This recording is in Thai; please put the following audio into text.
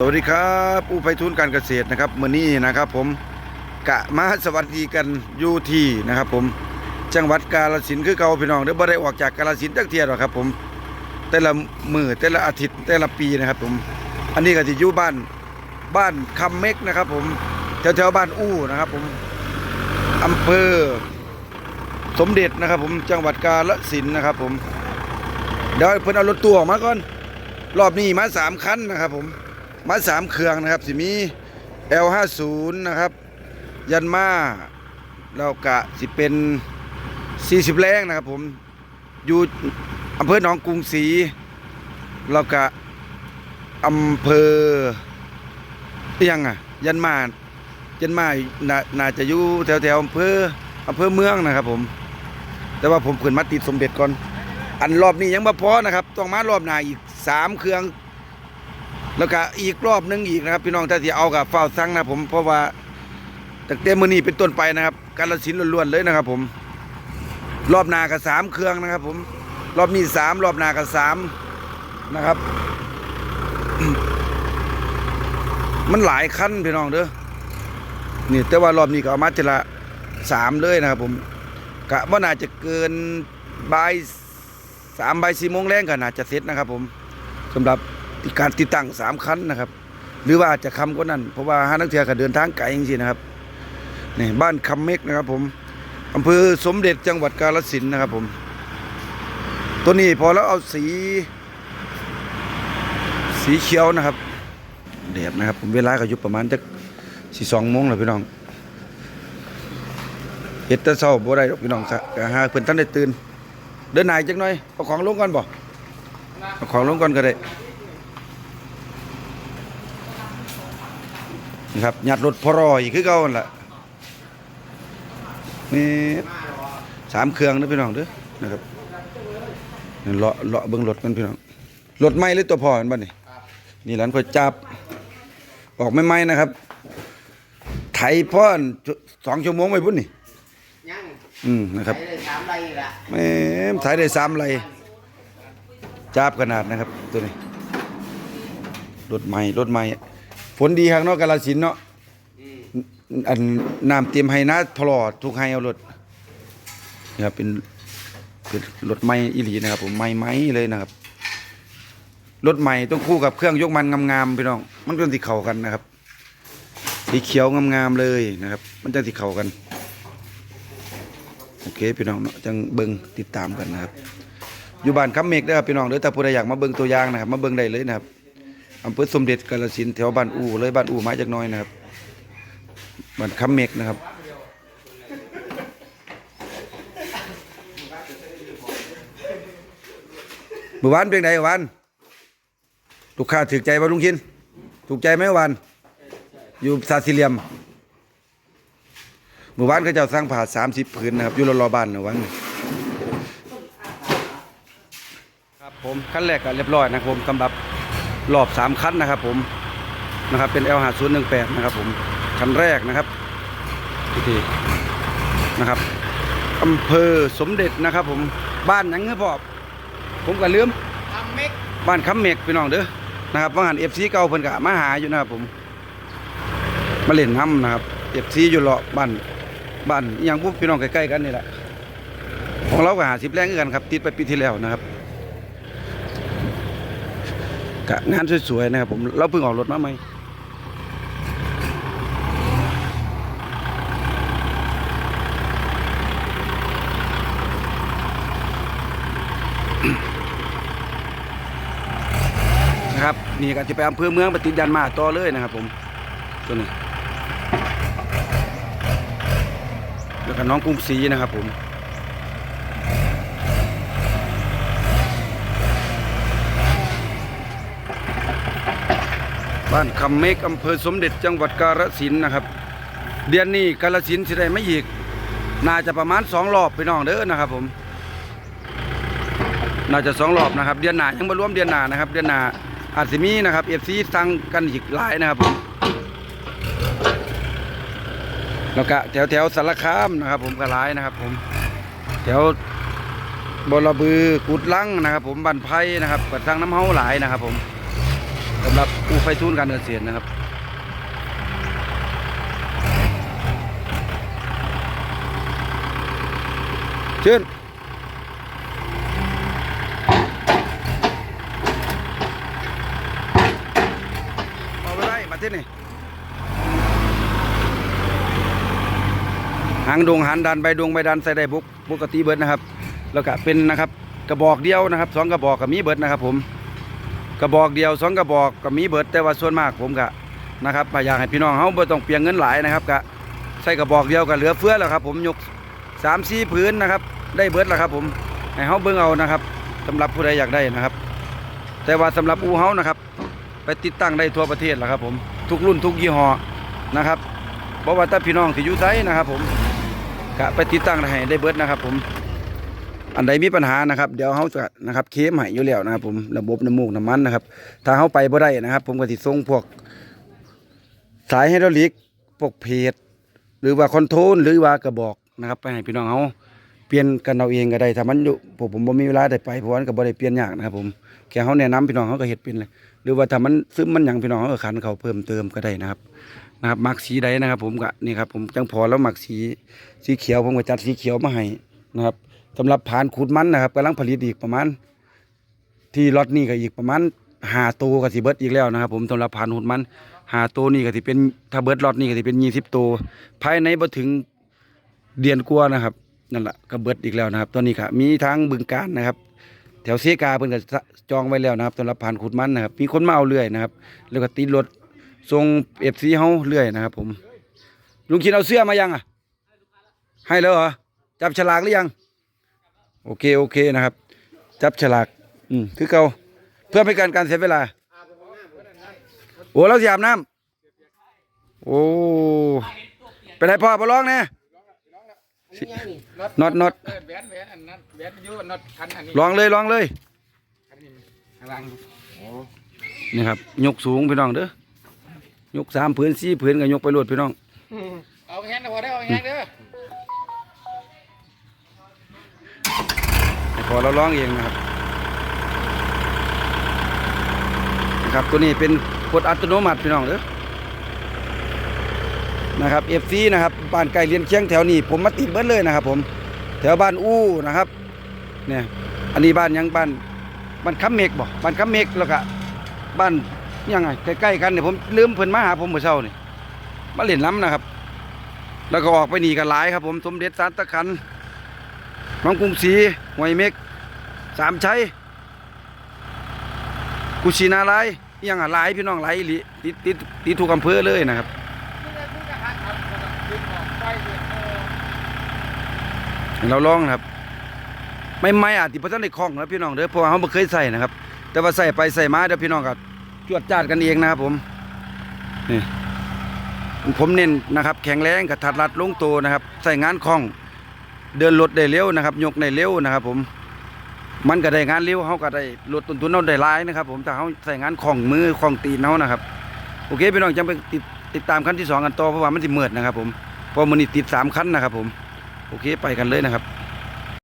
สวัสดีครับผู้ไปทุนการเกษตรนะครับมื่อนี้นะครับผมกะมาสวัสดีกันอยู่ที่นะครับผมจังหวัดกาฬสินคือเก่าพี่น้องเดี๋ยวบ่ได้ออกจากกาฬสินธุ์จักเที่ยหรอกครับผมแต่ละมือแต่ละอาทิตย์แต่ละปีนะครับผมอันนี้ก็จะอยู่บ้านบ้านคำเม็กนะครับผมแถวแถวๆบ้านอู้นะครับผมอำเภอสมเด็จนะครับผมจังหวัดกาฬสินนะครับผมเดี๋ยวเพิ่นเอารถตู้ออกมาก่อนรอบนี้มาสามคันนะครับผม มาสามเครื่องนะครับสิมี L50 นะครับ ยันมาแล้วกะสิเป็น 40 แรงนะครับผม อยู่อำเภอหนองกรุงศรีแล้วกะอำเภอเอียงอะ ยันมายันมาน่าน่าจะอยู่แถวแถวอำเภออำเภอเมืองนะครับผม แต่ว่าผมขึ้นมาติดสมเด็จก่อน อันรอบนี้ยังบ่พอนะครับ ต้องมารอบหน้าอีกสามเครื่อง แล้วก็อีกรอบหนึงอีกนะครับ พี่น้องถ้าที่เอากับเฝ้าสั่งนะผมเพราะว่าตั้งแต่มื้อนี้เป็นต้นไปนะครับ การละสินล้วนๆเลยนะครับ ผม รอบนากับสามเครื่องนะครับ ผมรอบนี้สามรอบนากับสามนะครับ มันหลายขั้นพี่น้องเด้อนี่แต่ว่ารอบนี้ก็เอามาทีละสามเลยนะครับผมกะว่าน่าจะเกินบ่ายสามบ่ายสี่โมงแรงก็น่าจะเสร็จนะครับ ผมสำหรับ ที่การติดตั้งสามคันนะครับ หรือว่าอาจจะคำก็นั่นเพราะว่าห้านักเที่ยวก็เดินทางไกลจริงๆนะครับนี่บ้านคำเมกนะครับ ผมอำเภอสมเด็จจังหวัดกาฬสินธุ์นะครับ ผม ตัวนี้พอแล้วเอาสี สีเขียวนะครับแดดนะครับ ผมเวลาก็อยู่ประมาณจักสี่สองโมงแล้วพี่น้องเฮ็ดแต่เช้าบ่ได้หรอพี่น้องซะก็หาเพิ่นทันได้ตื่น เดินหนายจักหน่อยเอาของลงก่อนบ่เอาของลงก่อนก็ได้ นะครับยัดรถพอรออีกคือเก่านั่นล่ะนี่สามเครื่องเด้อพี่น้องเด้อนะครับเลาะเลาะเบิ่งรถกันพี่น้องรถใหม่หรือตัวพอเห็นบ่นี่นี่หลานค่อยจับ ออกใหม่ๆนะครับไถพ่อนสองชั่วโมงไปพุ่นนี่ยังอืมนะครับใช้เลยสามไรละแม่สายได้สามไหลจับขนาดนะครับ ตัวนี้รถใหม่รถใหม่ ฝนดีข้างนอกกาลสินธุ์เนาะอันน้ำเตรียมให้นะพลอดทุกให้เอารถนี่ครับเป็นเป็นรถใหม่อีหลีนะครับ ผมใหม่ไหมเลยนะครับรถใหม่ต้องคู่กับเครื่องยกมันงามๆพี่น้องมันก็สิเข้ากันนะครับสีเขียวงามๆเลยนะครับ มันจะสิเข้ากันโอเคพี่น้องเนาะจังเบิ่งติดตามกันนะครับ อยู่บ้านคำเมกเด้อครับพี่น้องเด้อถ้าผู้ใดอยากมาเบิ่งตัวอย่างนะครับ มาเบิ่งได้เลยนะครับ อำเภอสมเด็จกาฬสินแถวบ้านอู่เลยบ้านอู่มาจากน้อยนะครับบ้านคำเมกนะครับเมื่อวานเป็นไงวันลูกค้าถูกใจป่ะลุงชินถูกใจไหมวัน อยู่ซาซิเลียมเมื่อวานเขาจ้าสร้างผ่าสามสิบผืนนะครับอยู่รอบๆบ้านนะวันครับผมขั้นแรกก็เรียบร้อยนะครับผมสำหรับ รอบสามคันนะครับผมนะครับเป็น L หาศูนย์หนึ่งแปดนะครับผมคันแรกนะครับที่นะครับอำเภอสมเด็จนะครับ ผมบ้านหยังเงี้ยพ่อผมก็ลืมทำเม็กบ้านคำเมกพี่น้องเด้อนะครับว่างานเอฟซีเก่าเพิ่นก็มาหาอยู่นะครับผมมาเล่นน้ำนะครับเอฟซีอยู่เลาะบ้านบ้านอหย่างพวกพี่น้องใกล้ๆกันนี่แหละของเราก็หาสิบแรงคือกันครับติดไปปีที่แล้วนะครับกะ งานสวยๆนะครับผมเราเพิ่งออกรถมาใหม่นะครับนี่ก็จะไปอำเภอเมืองปติดยันมาต่อเลยนะครับผมตัวนี้แล้วก็น้องกรุงศรีนะครับผม บ้านคำเมกอำเภอสมเด็จจังหวัดกาฬสินธุ์นะครับ เดือนนี้กาฬสินธุ์สิได้ไม่อีก น่าจะประมาณสองรอบพี่น้องเด้อนะครับ ผม น่าจะสองรอบนะครับ เดือนหน้ายังม่รวมเดือนหน้านะครับ เดือนหน้าอาจจะมีนะครับเอฟซีสั่งกันอีกหลายนะครับผมแล้วก็แถวแถวสารคามนะครับ ผมก็หลายนะครับ ผม แถวบรบือกุดลังนะครับ ผมบันไพนะครับกัดทางน้ำเฮาหลายนะครับ ผม เอำหรับผู้ไฟทุนการเกษตรนะครับเชิญเอาไปได้มาที่นี่หางดงหันดันใบดวงใบดันใส่ได้บุกปกติเบิดนะครับ แล้วก็เป็นนะครับกระบอกเดียวนะครับสองกระบอกกับมีเบิดนะครับผม กระบอกเดียวสองกระบอกกับมีเบิดแต่ว่าส่วนมากผมกะนะครับอยากให้พี่น้องเขาไม่ต้องเปลียงเงินหลายนะครับกะใส่กระบอกเดียวก็เหลือเฟือแล้วครับ ผมยกสามสี่พื้นนะครับ ได้เบิดแล้วครับ ผมให้เขาเบิ่งเอานะครับสำหรับผู้ใดอยากได้นะครับ แต่ว่าสำหรับอูเฮานะครับ ไปติดตั้งได้ทั่วประเทศแล้วครับ ผมทุกรุ่นทุกยี่ห้อนะครับเพราะว่าถ้าพี่น้องที่อยู่ไสนะครับ ผมกะไปติดตั้งได้ให้ได้เบิดนะครับ ผม อันใดมีปัญหานะครับเดี๋ยวเขาจะนะครับเคมให้อยู่แล้วนะครับ ผมระบบน้ำมูกน้ำมันนะครับ ถ้าเขาไปบ่ได้นะครับ ผมก็สิส่งพวก สายไฮดรอลิกพวกเพจหรือว่าคอนโทรลหรือว่ากระบอกนะครับ ไปให้พี่น้องเขาเปลี่ยนกันเอาเองก็ได้ถ้ามันอยู่ผมผมบ่มีเวลาได้ไปเพราะว่ามันก็บ่ได้เปลี่ยนยากนะครับ ผมแค่เขาแนะนำพี่น้องเขาก็เฮ็ดเป็นเลยหรือว่าถ้ามันซึมมันหยังพี่น้องเขาก็ขันเขาเพิ่มเติมก็ได้นะครับนะครับมักสีใดนะครับ ผมก็นี่ครับ ผมจังพอแล้วมักสีสีเขียวผมก็จัดสีเขียวมาให้นะครับ สำหรับผานขูดมันนะครับกำลังผลิตอีกประมาณ ที่ล็อตนี้ก็อีกประมาณหาตัวก็สิเบิร์ดอีกแล้วนะครับ ผมสำหรับผานขูดมันหาตัวนี่ก็สิเป็นถ้าเบิดล็อตนี้ก็สิเป็นยี่สิบตัวภายในบ่ถึงเดือนกว่านะครับนั่นแหละก็เบิร์ดอีกแล้วนะครับตอนนี้ก็มีทางบึงการนะครับ แถวเซกาเพิ่นก็จองไว้แล้วนะครับสำหรับผ่านขุดมันนะครับ มีคนมาเอาเรื่อยนะครับ แล้วก็ติดรถส่งเอฟซีเฮาเรื่อยนะครับ ผมลุงคินเอาเสื้อมายังอะ ให้แล้วเหรอจับฉลากหรือยัง โอเคโอเคนะครับ จับฉลากอืมคือเก่าเพื่อไม่การการเสียเวลา โอ้เราสิอาบน้ำโอ้ไปไหนพ่อมาร้องแน่อันนี้ยังนี่น็อตน็อตเออแหวนแหวนอันนั้อยู่น็อตคันอันนี้ลองเลยลองเลยนี่ครับ ยกสูงพี่น้องเด้อยกสามผืนสี่ผืนก็ยกไปรวดพี่น้อง เอาแห้งเด้อพอได้เอาไปแห้งเด้อ พอเราร้องเองนะครับนะครับ ตัวนี้เป็นกดอัตโนมัติพี่น้องเด้อนะครับเอฟซีนะครับบ้านไก่เลียนเคียงแถวนี้ผมมาติดเบิดเลยนะครับ ผมแถวบ้านอู้นะครับเนี่ยอันนี้บ้านยังบ้านบ้านคำเมกบ่บ้านคำเมกแล้วก็บ้านยังไงใกล้ๆกันเนี่ยผมลืมเพิ่นมาหาผมเมื่อเช้านี่มาเล่นน้ำนะครับ แล้วก็ออกไปหนีกันหลายครับ ผมสมเด็จสารตะคัน น้องกรุงศรีหวยเมกสามชัยกุชินารายยังอะหลายพี่น้องหลายอีหลิติดติดติดทุกอำเภอเลยนะครับ เราลองนะครับ ไม่ไม่อาจติพัฒนในคลองนะพี่น้องเด้อเพราะเขาไม่เคยใส่นะครับ แต่ว่าใส่ไปใส่มาเดี๋ยวพี่น้องก็จวดจาดกันเองนะครับผมนี่ผมเน้นนะครับ แข็งแรงกับถัดรัดลงตัวนะครับ ใส่งานคล่อง เดินรถได้เร็วนะครับ ยกได้เร็วนะครับ ผม มันก็ได้งานเร็วเขาก็ได้ลดต้นทุนเราได้หลายนะครับ ผมแต่เขาใส่งานของมือของตีนเขานะครับ โอเคพี่น้องจังไปติดติดตามขั้นที่สองกันต่อเพราะว่ามันสิเมิดนะครับ ผมพอมันติดสามขั้นนะครับ ผม โอเคไปกันเลยนะครับ